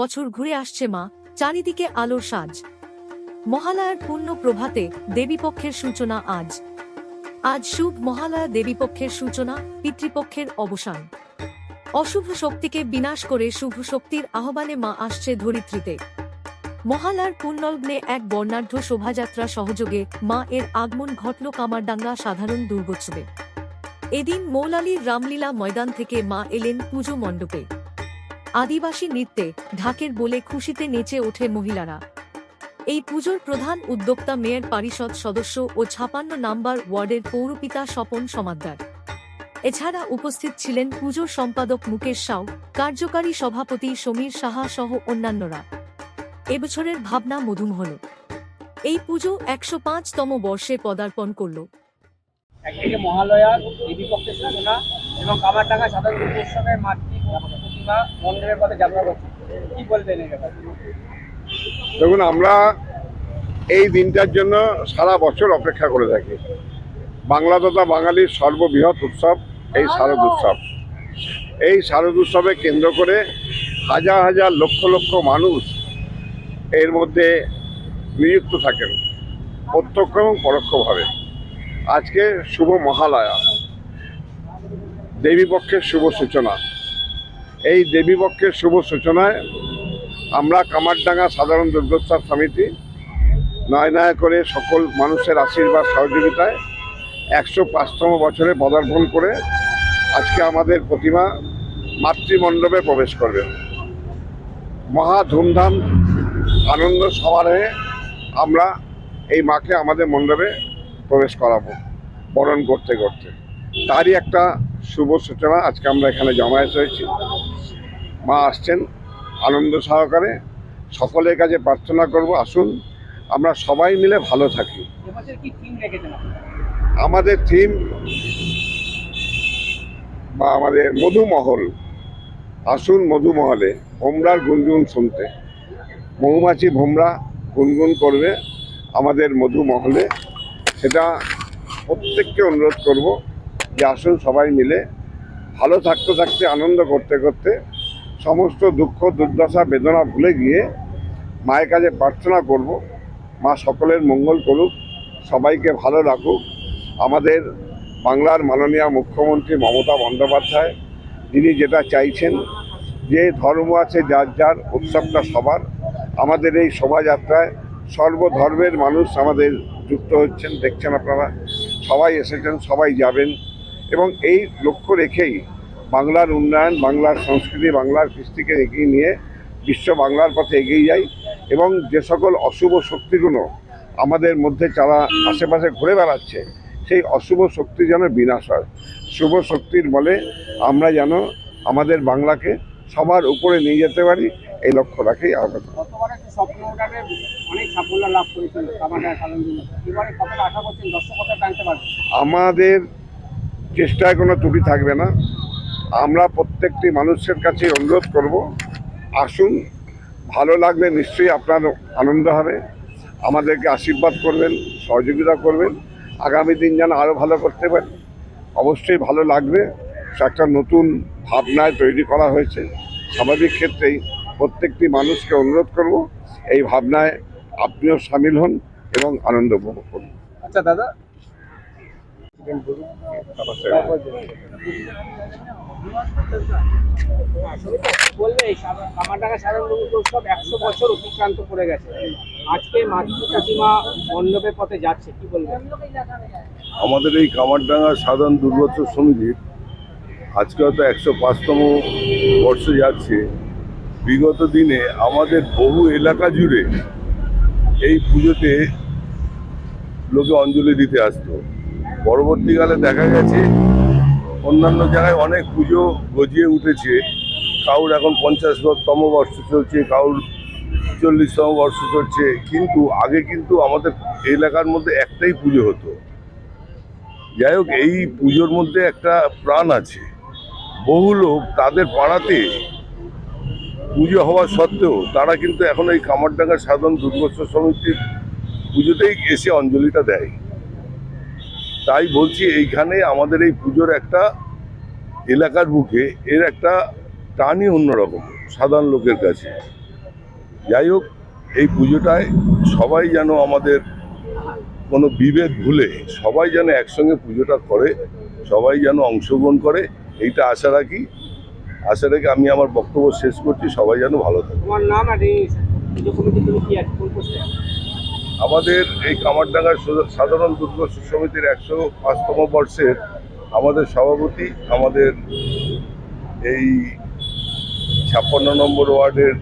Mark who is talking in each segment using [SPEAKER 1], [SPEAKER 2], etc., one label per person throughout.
[SPEAKER 1] বছর ঘুরে আসছে মা, চারিদিকে আলোর সাজ। মহালয়ার পূর্ণ প্রভাতে দেবীপক্ষের সূচনা আজ। আজ শুভ মহালয়া দেবীপক্ষের সূচনা, পিতৃপক্ষের অবসান। অশুভ শক্তিকে বিনাশ করে শুভ শক্তির আহ্বানে মা আসছে ধরিত্রীতে। মহালয়ার পুণ্যলগ্নে এক বর্ণাঢ্য শোভাযাত্রা সহযোগে মা এর আগমন ঘটল কামারডাঙ্গা সাধারণ দুর্গোৎসবে। এদিন মৌলালির রামলীলা ময়দান থেকে মা এলেন পুজো মণ্ডপে। আদিবাসী নৃত্যে ঢাকের বলে খুশিতে নেচে ওঠে মহিলারা। এই পুজোর প্রধান উদ্যোক্তা মেয়র পরিষদ সদস্য ও ছাপান্ন নাম্বার ওয়ার্ডের পৌরপিতা স্বপন সমাদ্দার। এছাড়া উপস্থিত ছিলেন পুজোর সম্পাদক মুকেশ সাউ, কার্যকারী সভাপতি সমীর সাহা সহ অন্যান্যরা। এবছরের ভাবনা মধুম হল এই পুজো একশো পাঁচতম বর্ষে পদার্পণ করল।
[SPEAKER 2] একদিকে মহালয়া দেবী পক্ষের সূচনা এবং কামারডাঙ্গা সাধারণ দুর্গোৎসবের মাতৃ
[SPEAKER 3] দেখুন, আমরা এই দিনটার জন্য সারা বছর অপেক্ষা করে থাকি। বাংলা তথা বাঙালির সর্ববৃহৎ উৎসব এই শারদ উৎসব। এই শারদ উৎসবে কেন্দ্র করে হাজার হাজার লক্ষ লক্ষ মানুষ এর মধ্যে নিযুক্ত থাকেন, প্রত্যক্ষ এবং পরোক্ষভাবে। আজকে শুভ মহালয়া, দেবীপক্ষের শুভ সূচনা। এই দেবীপক্ষের শুভ সূচনায় আমরা কামারডাঙ্গা সাধারণ দুর্গোৎসব সমিতি নয় নয় করে সকল মানুষের আশীর্বাদ সহযোগিতায় একশো পাঁচতম বছরে পদার্পণ করে আজকে আমাদের প্রতিমা মাতৃমণ্ডপে প্রবেশ করবে। মহা ধুমধাম আনন্দ সমারোহে আমরা এই মাকে আমাদের মণ্ডপে প্রবেশ করাবো বরণ করতে করতে। তারই একটা শুভ সূচনা আজকে আমরা এখানে জমায়েত হয়েছি। মা আসছেন আনন্দ সহকারে। সকলের কাছে প্রার্থনা করব আসুন আমরা সবাই মিলে ভালো থাকি? আমাদের থিম বা আমাদের মধুমহল আসুন মধুমহলে ভোমরার গুনগুন শুনতে। মৌমাছি ভোমরা গুনগুন করবে আমাদের মধুমহলে। সেটা প্রত্যেককে অনুরোধ করব যে আসুন সবাই মিলে ভালো থাকতে থাকতে আনন্দ করতে করতে সমস্ত দুঃখ, দুর্দশা, বেদনা ভুলে গিয়ে মায়ের কাছে প্রার্থনা করব। মা সকলের মঙ্গল করুক, সবাইকে ভালো রাখুক। আমাদের বাংলার মাননীয় মুখ্যমন্ত্রী মমতা বন্দ্যোপাধ্যায় যিনি যেটা চাইছেন, যে ধর্ম আছে যার যার উৎসবটা সবার। আমাদের এই শোভাযাত্রায় সর্বধর্মের মানুষ আমাদের যুক্ত হচ্ছেন, দেখছেন আপনারা। সবাই এসেছেন, সবাই যাবেন। এবং এই লক্ষ্য রেখেই বাংলার উন্নয়ন বাংলার সংস্কৃতি বাংলার কৃষ্টিকে এগিয়ে নিয়ে বিশ্ব বাংলার পথে এগিয়ে যাই এবং যে সকল অশুভ শক্তিগুলো আমাদের মধ্যে যারা আশেপাশে ঘুরে বেড়াচ্ছে সেই অশুভ শক্তি যেন বিনাশ হয়। শুভ শক্তির বলে আমরা যেন আমাদের বাংলাকে সবার উপরে নিয়ে যেতে পারি এই লক্ষ্য রাখেই আহ্বান আমাদের চেষ্টায় কোনো ত্রুটি থাকবে না। আমরা প্রত্যেকটি মানুষের কাছে অনুরোধ করব, আসুন, ভালো লাগলে নিশ্চয়ই আপনার আনন্দ হবে। আমাদেরকে আশীর্বাদ করবেন, সহযোগিতা করবেন, আগামী দিন যেন আরও ভালো করতে পারি। অবশ্যই ভালো লাগবে, একটা নতুন ভাবনায় তৈরি করা হয়েছে। স্বাভাবিক ক্ষেত্রেই প্রত্যেকটি মানুষকে অনুরোধ করব, এই ভাবনায় আপনিও সামিল হন এবং আনন্দ উপভোগ করুন।
[SPEAKER 2] আচ্ছা দাদা এই সাধারণ- কামারডাঙ্গা সাধারণ দুর্গোৎসব একশো বছর অতিক্রান্ত করে গেছে। আজকে মাতৃ প্রতিমা মণ্ডপের পথে যাচ্ছে কি বলবেন?
[SPEAKER 4] আমাদের এই কামারডাঙ্গা সাধারণ দুর্গোৎসব সমিতির আজকে হয়তো একশো পাঁচতম বর্ষ যাচ্ছে। বিগত দিনে আমাদের বহু এলাকা জুড়ে এই পুজোতে লোকে অঞ্জলি দিতে আসতো। পরবর্তীকালে দেখা গেছে অন্যান্য জায়গায় অনেক পুজো গজিয়ে উঠেছে। কারুর এখন পঞ্চাশ পঞ্চাশতম বর্ষ চলছে কারুর চল্লিশতম বর্ষ চলছে। কিন্তু আগে কিন্তু আমাদের এলাকার মধ্যে একটাই পুজো হতো। যাই হোক, এই পুজোর মধ্যে একটা প্রাণ আছে। বহু লোক তাদের পাড়াতে পুজো হওয়া সত্ত্বেও তারা কিন্তু এখন এই কামারডাঙ্গা সাধারণ দুর্গোৎসব সমিতির পুজোতেই এসে অঞ্জলিটা দেয়। তাই বলছি এইখানে আমাদের এই পুজোর একটা এলাকার বুকে এর একটা টানই অন্যরকম, সাধারণ লোকের কাছে। যাই হোক, এই পুজোটায় সবাই যেন আমাদের কোনো বিভেদ ভুলে সবাই যেন একসঙ্গে পুজোটা করে, সবাই যেন অংশগ্রহণ করে, এইটা আশা রাখি। আশা রেখে আমি আমার বক্তব্য শেষ করছি, সবাই যেন ভালো থাকে
[SPEAKER 2] নাম আর
[SPEAKER 4] আমাদের এই কামারডাঙ্গার সাধারণ দুর্গোৎসব সমিতির একশো পাঁচতম বর্ষের আমাদের সভাপতি, আমাদের এই ছাপ্পান্ন নম্বর ওয়ার্ডের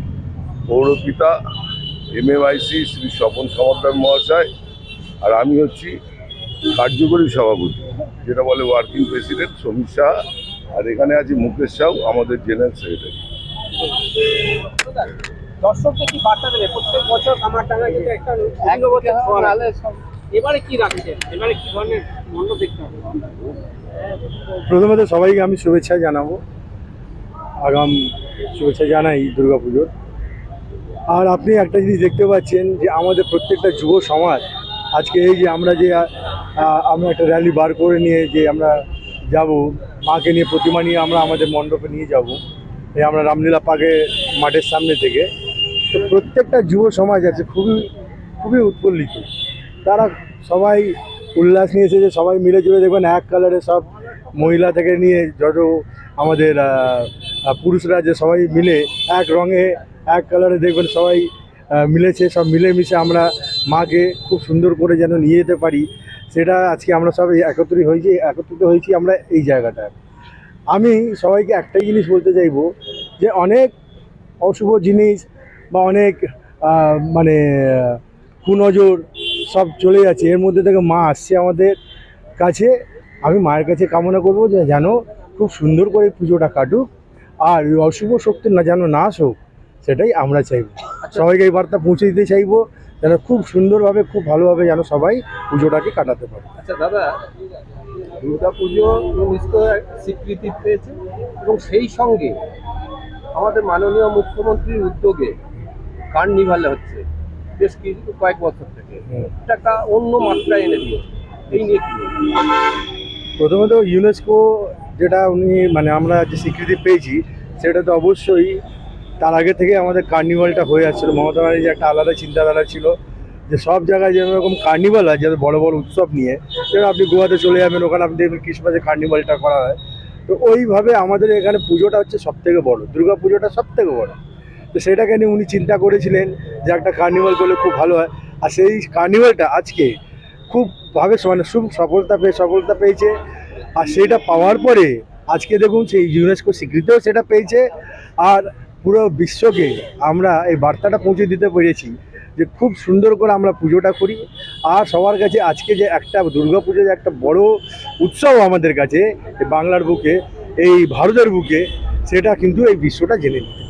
[SPEAKER 4] পৌরপিতা, এমএমআইসি শ্রী স্বপন সমাদার মহাশয় আর আমি হচ্ছি কার্যকরী সভাপতি, যেটা বলে ওয়ার্কিং প্রেসিডেন্ট সমীর শাহ আর এখানে আছে মুকেশ সাউ আমাদের জেনারেল সেক্রেটারি।
[SPEAKER 2] দর্শকদের কি বার্তা দেবে? প্রত্যেক বছর আমার টাকা কিন্তু একটা এবারে কি রাখছেন এবারে কি ধরনের মন্ড দেখতে হবে?
[SPEAKER 5] প্রথমত সবাইকে আমি শুভেচ্ছা জানাব। আগাম শুভেচ্ছা জানাই দুর্গাপুজোর। আর আপনি একটা জিনিস দেখতে পাচ্ছেন যে আমাদের প্রত্যেকটা যুব সমাজ আজকে এই যে আমরা যে আমরা একটা র্যালি বার করে নিয়ে যে আমরা যাব মাকে নিয়ে প্রতিমা নিয়ে আমরা আমাদের মণ্ডপে নিয়ে যাব। এই আমরা রামলীলা পাকে মাঠের সামনে থেকে। তো প্রত্যেকটা যুব সমাজ আছে, খুবই খুবই উৎফুল্লিত। তারা সবাই উল্লাস নিয়ে এসেছে, সবাই মিলে জুলে দেখবেন এক কালারে সব মহিলা থেকে নিয়ে যত আমাদের পুরুষরা যে সবাই মিলে এক রঙে, এক কালারে দেখবেন সবাই মিলেছে, সব মিলেমিশে আমরা মাকে খুব সুন্দর করে যেন নিয়ে যেতে পারি। সেটা আজকে আমরা সব একত্রিত হয়েছি একত্রিত হয়েছি আমরা এই জায়গাটায় আমি সবাইকে একটাই জিনিস বলতে চাইব যে অনেক অশুভ জিনিস বা অনেক মানে কুনজর সব চলে যাচ্ছে। এর মধ্যে থেকে মা আসছে আমাদের কাছে। আমি মায়ের কাছে কামনা করব যে যেন খুব সুন্দর করে পুজোটা কাটুক। আর ওই অশুভ শক্তি না যেন নাশ হোক সেটাই আমরা চাইব। সবাইকে এই বার্তা পৌঁছে দিতে চাইব যেন খুব সুন্দরভাবে খুব ভালোভাবে যেন সবাই পুজোটাকে কাটাতে পারে।
[SPEAKER 6] আচ্ছা দাদা দুর্গা পুজো স্বীকৃতি পেয়েছে। এবং সেই সঙ্গে আমাদের মাননীয় মুখ্যমন্ত্রীর উদ্যোগে কার্নিভাল হচ্ছে। বেশ কিছু কয়েক বছর থেকে। এটা একটা অন্য মাত্রা এনে দিয়েছে। এই নিয়ে
[SPEAKER 5] প্রথমত ইউনেস্কো যেটা উনি মানে আমরা যে স্বীকৃতি পেয়েছি সেটা তো অবশ্যই তার আগে থেকে আমাদের কার্নিভালটা হয়ে যাচ্ছিল মমতা ব্যানার্জি একটা আলাদা চিন্তাধারা ছিল যে সব জায়গায় যেরকম কার্নিভাল হয় যাতে বড় বড় উৎসব নিয়ে যেমন আপনি গোয়াতে চলে যাবেন ওখানে আপনি দেখবেন ক্রিসমাসে কার্নিভালটা করা হয়। তো ওইভাবে আমাদের এখানে পুজোটা হচ্ছে সব থেকে বড়ো। দুর্গা পুজোটা সব থেকে বড়ো। তো সেটাকে নিয়ে উনি চিন্তা করেছিলেন যে একটা কার্নিভাল করলে খুব ভালো হয়। আর সেই কার্নিভালটা আজকে খুব ভাবে মানে খুব সফলতা পেয়ে, সফলতা পেয়েছে। আর সেটা পাওয়ার পরে আজকে দেখুন সেই ইউনেস্কো স্বীকৃতিও সেটা পেয়েছে। আর পুরো বিশ্বকে আমরা এই বার্তাটা পৌঁছে দিতে পেরেছি যে খুব সুন্দর করে আমরা পুজোটা করি। আর সবার কাছে আজকে যে একটা দুর্গা পুজো যে একটা বড় উৎসব আমাদের কাছে বাংলার বুকে, এই ভারতের বুকে, সেটা কিন্তু এই বিশ্বটা জেনে নিতে